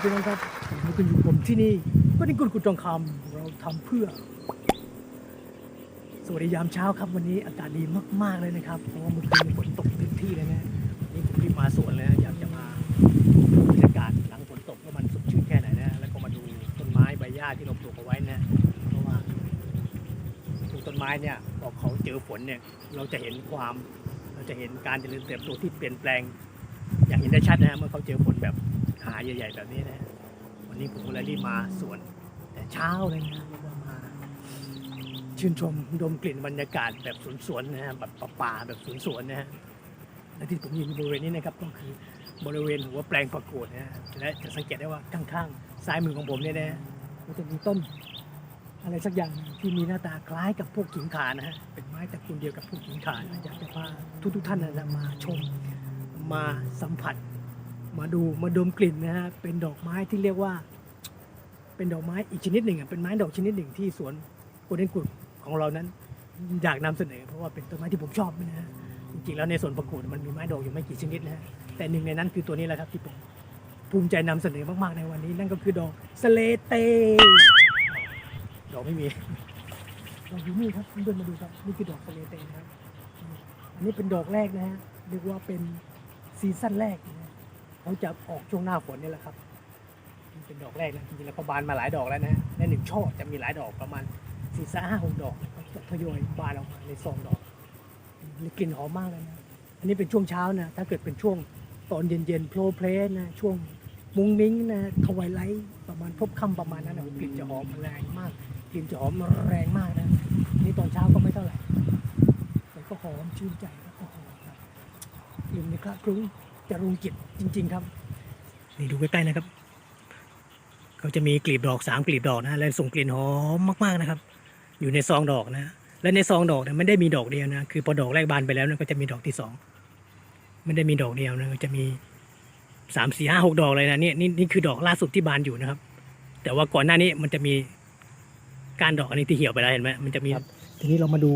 ครับพี่น้องครับมาคุณอยู่ผมที่นี่ก็นี่กุดกุดทองคำเราทำเพื่อ สวัสดียามเช้าครับ วันนี้อากาศดีมาก ๆ เลยนะครับ เพราะว่าเมื่อคืนฝนตกเต็มที่เลยนะวันนี่ผมรีบมาสวนเลยนะอยากจะมาบรรยากาศหลังฝนตกว่ามันสดชื่นแค่ไหนนะ แล้วก็มาดูต้นไม้ใบหญ้าที่เราปลูกเอาไว้นะ เพราะว่าปลูกต้นไม้เนี่ยพอเขาเจอฝนเนี่ย เราจะเห็นความ เราจะเห็นการเจริญเติบโตที่เปลี่ยนแปลง อย่างเห็นได้ชัดนะฮะเมื่อเขาเจอฝนแบบ ใหญ่ๆแบบนี้นะ วันนี้ผมก็เลยรีบมาสวน แต่เช้าเลยนะแล้วก็มา ชื่นชมดมกลิ่นบรรยากาศแบบสวนๆนะฮะแบบป่าๆแบบสวนๆนะฮะและที่ผมยืนบริเวณนี้นะครับก็คือบริเวณหัวแปลงประกวดนะฮะและจะสังเกตได้ว่าข้างๆซ้ายมือของผมเนี่ยนะมันจะมีต้นอะไรสักอย่างที่มีหน้าตาคล้ายกับพวกขิงขานะฮะเป็นไม้ตระกูลเดียวกับพวกขิงขานะอยากจะพาทุกๆท่านนะมาชมมาสัมผัส มาดูมาดมกลิ่นนะฮะเป็นดอกไม้ที่เรียกว่า เป็นดอกไม้อีกชนิดหนึ่งอะเป็นไม้ดอกชนิดหนึ่งที่สวนโกลเด้นกุดของเรานั้น อยากนำเสนอ เพราะว่าเป็นต้นไม้ที่ผมชอบนะฮะจริงๆแล้วในสวนประกวดมันมีไม้ดอกอยู่ไม่กี่ชนิดนะฮะแต่หนึ่งในนั้นคือตัวนี้แหละครับที่ผมภูมิใจนำเสนอมากๆในวันนี้ นั่นก็คือดอกสเลเตดอกไม่มีดอกอยู่นี่ครับเดินมาดูครับนี่คือดอกสเลเตนะครับอันนี้เป็นดอกแรกนะฮะเรียกว่าเป็นซีซั่นแรกนะ เขาจะออกช่วงหน้าฝนนี่แหละครับมันเป็นดอกแรกนะจริงๆแล้วเขาบานมาหลายดอกแล้วนะในหนึ่งช่อจะมีหลายดอกประมาณสี่สห้าหกดอกเขาจะทยอยบานออกมาในซองดอกกลิ่นหอมมากเลยนะอันนี้เป็นช่วงเช้านะถ้าเกิดเป็นช่วงตอนเย็นๆโพลเพลสนะช่วงมุ้งมิ้งนะทวายไลท์ประมาณพบค่ำประมาณนั้นนะกลิ่นจะหอมแรงมากกลิ่นจะหอมแรงมากนะนี่ตอนเช้าก็ไม่เท่าไหร่แต่ก็หอมชื่นใจแล้วก็หอมครับกลิ่นในคละคลุ้ง จะรุงจิตจริง ๆ ครับ นี่ดูใกล้ๆนะครับ เขาจะมีกลีบดอกสามกลีบดอกนะและส่งกลิ่นหอมมากๆนะครับ อยู่ในซองดอกนะ และในซองดอกเนี่ยไม่ได้มีดอกเดียวนะคือพอดอกแรกบานไปแล้วนยก็จะมีดอกที่สองไม่ได้มีดอกเดียวนะจะมีสามสี่ห้าหกดอกเลยนะนี่นี่นี่คือดอกล่าสุดที่บานอยู่นะครับ แต่ว่าก่อนหน้านี้มันจะมีก้านดอกอันนี้ที่เหี่ยวไปแล้วเห็นไหมมันจะมีทีนี้เรามาดู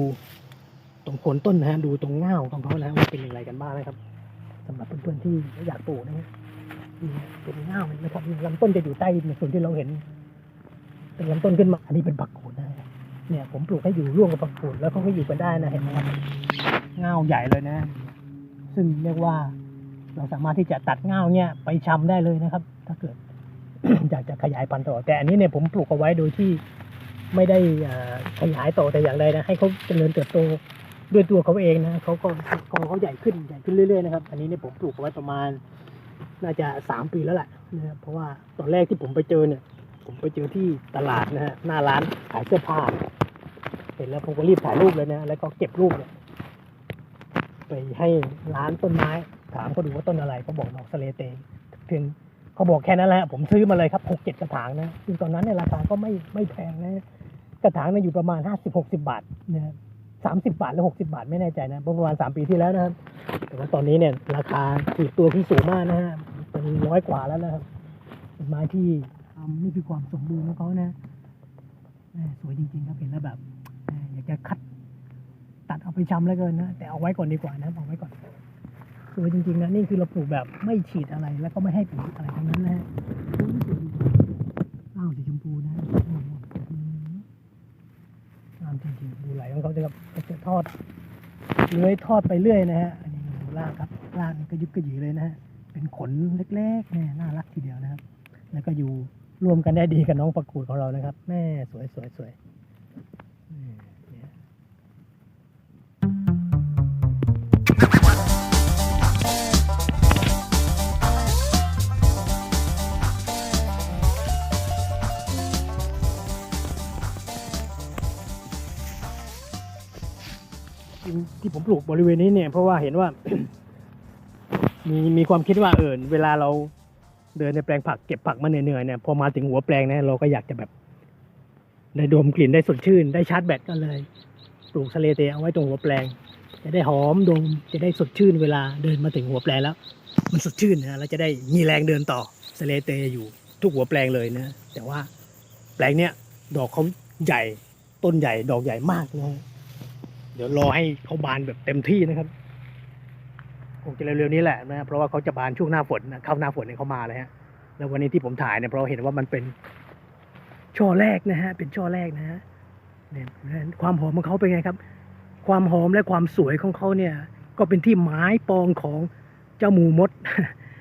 ตรงโคนต้นนะฮะดูตรงเง่าของเขานะว่าเป็นอย่างไรกันบ้างนะครับ สำหรับเพื่อนๆที่อยากปลูกนะฮะมีเป็นเง่ามันนะครับลำต้นจะอยู่ใต้ในส่วนที่เราเห็น เป็นลำต้นขึ้นมา อันนี้เป็นปักขูดนะเนี่ย ผมปลูกให้อยู่ร่วมกับปักขูดแล้วเขาก็อยู่กันได้นะเห็นไหมครับเง่าใหญ่เลยนะ ซึ่งเรียกว่าเราสามารถที่จะตัดเง่าเนี่ย ไปชำได้เลยนะครับ ถ้าเกิดอยากจะขยายพันธุ์ต่อ แต่อันนี้เนี่ยผมปลูกเอาไว้โดยที่ไม่ได้ขยายต่อแต่อย่างใดนะ ให้เขาเจริญเติบโต ด้วยตัวเขาเองนะเขาก็กอเขาใหญ่ขึ้นใหญ่ขึ้นเรื่อยๆนะครับ อันนี้เนี่ยผมปลูกเอาไว้ประมาณ น่าจะสามปีแล้วแหละนะครับเพราะว่าตอนแรกที่ผมไปเจอเนี่ย ผมไปเจอที่ตลาดนะฮะหน้าร้านขายเสื้อผ้าเห็นแล้วผมก็รีบถ่ายรูปเลยนะ แล้วก็เก็บรูปเนี่ยไปให้ร้านต้นไม้ ถามเขาดูว่าต้นอะไรเขาบอกดอกสะเลเตเพียงเขาบอกแค่นั้นแหละ ผมซื้อมาเลยครับหกเจ็ดกระถางนะซึ่งตอนนั้นเนี่ยราคาก็ไม่ไม่แพงนะกระถางเนี่ยอยู่ประมาณห้าสิบหกสิบาทนะ สามสิบาทหรือหกสิบาทไม่แน่ใจนะประมาณสามปีที่แล้วนะครับ แต่ว่าตอนนี้เนี่ยราคาถือตัวที่สูงมากนะฮะเป็นร้อยกว่าแล้วนะครับเป็นไม้ที่นี่คือความสมบูรณ์ของเขานะสวยจริงๆครับเห็นแล้วแบบอยากจะคัดตัดเอาไปชำแล้วเกินนะแต่เอาไว้ก่อนดีกว่านะเอาไว้ก่อนสวยจริงๆนะนี่คือเราปลูกแบบไม่ฉีดอะไรแล้วก็ไม่ให้ปุ๋ยอะไรทั้งนั้นนะฮะสวยจริงๆอ้าวสีชมพูนะอืมงามจริงๆ ดูไหลของเขาจะแบบจะทอดเลื้อยทอดไปเรื่อยนะฮะอันนี้ดูรากครับลากก็ยุบกระหยีเลยนะฮะเป็นขนเล็กๆเนี่ยน่ารักทีเดียวนะครับ แล้วก็อยู่รวมกันได้ดีกับน้องประกูดของเรานะครับ แม่สวยสวยสวย อืมเนี่ยที่ผมปลูกบริเวณนี้เนี่ย เพราะว่าเห็นว่า มีมีความคิดว่าเออเวลาเราเดินในแปลงผักเก็บผักมาเหนื่อยๆเนี่ยพอมาถึงหัวแปลงเนี่ยเราก็อยากจะแบบได้ดมกลิ่นได้สดชื่น ได้ชาร์จแบตก็เลยปลูกสะเลเตเอาไว้ตรงหัวแปลง จะได้หอมดมจะได้สดชื่นเวลาเดินมาถึงหัวแปลงแล้ว มันสดชื่นนะแล้วจะได้มีแรงเดินต่อสะเลเตอยู่ทุกหัวแปลงเลยนะแต่ว่าแปลงเนี้ยดอกเขาใหญ่ต้นใหญ่ดอกใหญ่มากนะ เดี๋ยวรอให้เขาบานแบบเต็มที่นะครับคงจะเร็วๆนี้แหละนะเพราะว่าเขาจะบานช่วงหน้าฝนนะเข้าหน้าฝนเนี่ยเขามาเลยฮะแล้ววันนี้ที่ผมถ่ายเนี่ยเพราะเห็นว่ามันเป็นช่อแรกนะฮะ เป็นช่อแรกนะฮะเนี่ยความหอมของเขาเป็นไงครับ ความหอมและความสวยของเขาเนี่ย ก็เป็นที่หมายปองของเจ้าหมูมด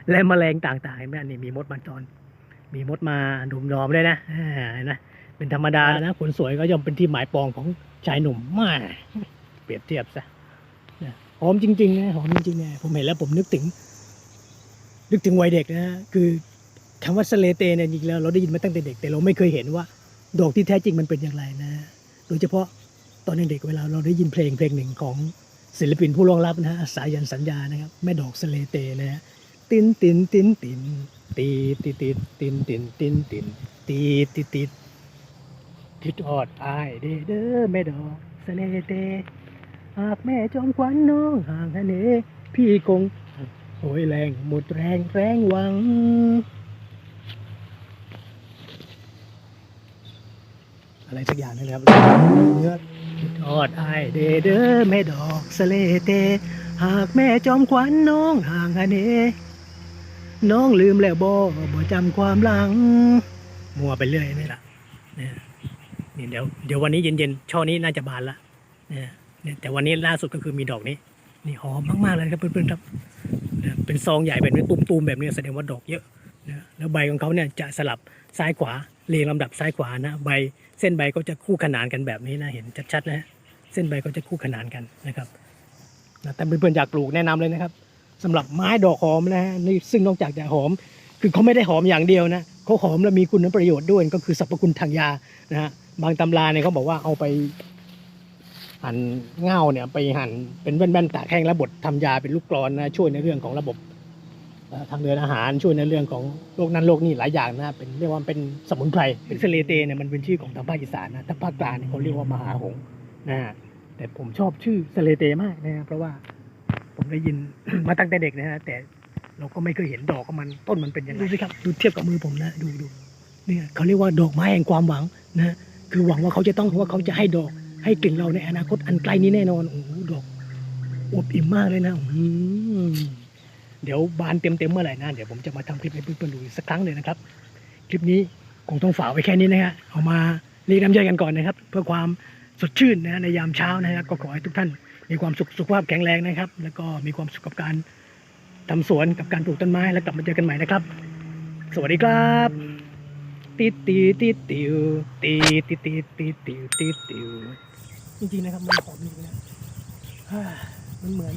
และแมลงต่างๆเห็นไหมนี่มีมดมาจรมีมดมาดุมดอมเลยนะอ่าเห็นะเป็นธรรมดานะคนสวยก็ย่อมเป็นที่หมายปองของชายหนุ่มมาก เปรียบเทียบซะหอมจริงๆนะหอมจริงๆนะผมเห็นแล้วผมนึกถึง นึกถึงวัยเด็กนะคือคำว่าสเลเตเนี่ยจริงๆแล้วเราได้ยินมาตั้งแต่เด็กแต่เราไม่เคยเห็นว่า ดอกที่แท้จริงมันเป็นอย่างไรนะ โดยเฉพาะตอนเด็กเวลาเราได้ยินเพลงเพลงหนึ่งของศิลปินผู้ล่วงลับนะฮะสายันสัญญานะครับแม่ดอกสเลเตนะฮะตินตินตินตินตีติติตินตินตินตินตีติติทิดออดอายเดอเด้อแม่ดอกสเลเต หากแม่จอมขวัญน้องห่างทะเนพี่คงโอยแรงหมดแรงแรงหวัง อะไรสักอย่างนั่นแหละครับเนื้อทอดไอเดเดอแม่ดอกสะเลเต หากแม่จอมขวัญน้องห่างทะเนน้องลืมแล้วบ่บ่จำความหลัง มัวไปเรื่อยนี่ละเนี่ยนี่เดี๋ยวเดี๋ยววันนี้เย็นๆช่อนี้น่าจะบานละเนี่ย เนี่ยแต่วันนี้ล่าสุดก็คือมีดอกนี้ นี่หอมมากๆเลยครับเพื่อนๆครับเป็นซองใหญ่แบบนี้ตุ้มๆแบบนี้แสดงว่าดอกเยอะนะแล้วใบของเขาเนี่ยจะสลับซ้ายขวาเรียงลำดับซ้ายขวานะใบเส้นใบก็จะคู่ขนานกันแบบนี้นะเห็นชัดๆนะเส้นใบก็จะคู่ขนานกันนะครับนะแต่เพื่อนๆอยากปลูกแนะนำเลยนะครับสำหรับไม้ดอกหอมนะฮะนี่ซึ่งนอกจากจะหอม คือเขาไม่ได้หอมอย่างเดียวนะเขาหอมและมีคุณประโยชน์ด้วยก็คือสรรพคุณทางยานะฮะบางตำราเนี่ยเขาบอกว่าเอาไป หั่นเง่าเนี่ยไปหั่นเป็นแว่นๆตากแห้งแล้วบดทำยาเป็นลูกกรอนนะช่วยในเรื่องของระบบเอ่อทางเดินอาหารช่วยในเรื่องของโรคนั้นโรคนี้หลายอย่างนะเป็นเรียกว่าเป็นสมุนไพรเป็นสเลเตเนี่ยมันเป็นชื่อของทางภาคอีสานนะทางภาคกลางเนี่ยเขาเรียกว่ามหาหงส์นะฮะแต่ผมชอบชื่อสเลเตมากนะฮะเพราะว่าผมได้ยินมาตั้งแต่เด็กนะฮะแต่เราก็ไม่เคยเห็นดอกของมันต้นมันเป็นยังไงดูสิครับดูเทียบกับมือผมนะดูดูเนี่ยเขาเรียกว่าดอกไม้แห่งความหวังนะคือหวังว่าเขาจะต้องว่าเขาจะให้ดอก ให้กลิ่นเราในอนาคตอันไกลนี้แน่นอนโอ้โหดอกอวบอิ่มมากเลยนะอืเดี๋ยวบานเต็มเต็มๆเมื่อไหร่นะเดี๋ยวผมจะมาทำคลิปให้เพื่อนๆดูอีกสักครั้งเลยนะครับ คลิปนี้คงต้องฝากไว้แค่นี้นะฮะเอามาเรียกน้ำใจกันก่อนนะครับ เพื่อความสดชื่นนะในยามเช้านะฮะก็ขอให้ทุกท่านมีความสุขสุขภาพแข็งแรงนะครับ แล้วก็มีความสุขกับการทำสวนกับการปลูกต้นไม้แล้วกลับมาเจอกันใหม่นะครับ สวัสดีครับติดติวติดติวติดติดติดติดติวติดติว จริงๆนะครับมันหอมจริงนะมันเหมือน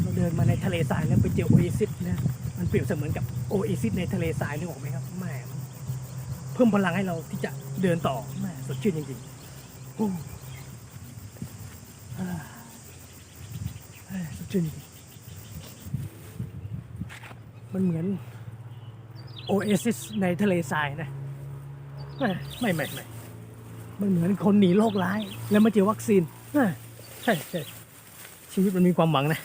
เราเดินมาในทะเลทรายแล้วไปเจอโอเอซิสนะมันเปรียบเสมือนกับโอเอซิสในทะเลทรายนึกออกไหมครับแหม่เพิ่มพลังให้เราที่จะเดินต่อแหม่สดชื่นจริงๆอู้ฮ่าเฮ้ยสดชื่นจริงมันเหมือนโอเอซิสในทะเลทรายนะไม่ไม่ไม่ มันเหมือนคนหนีโรคร้าย แล้วมาเจอวัคซีนใช่ใช่ชีวิตมันมีความหวังนะ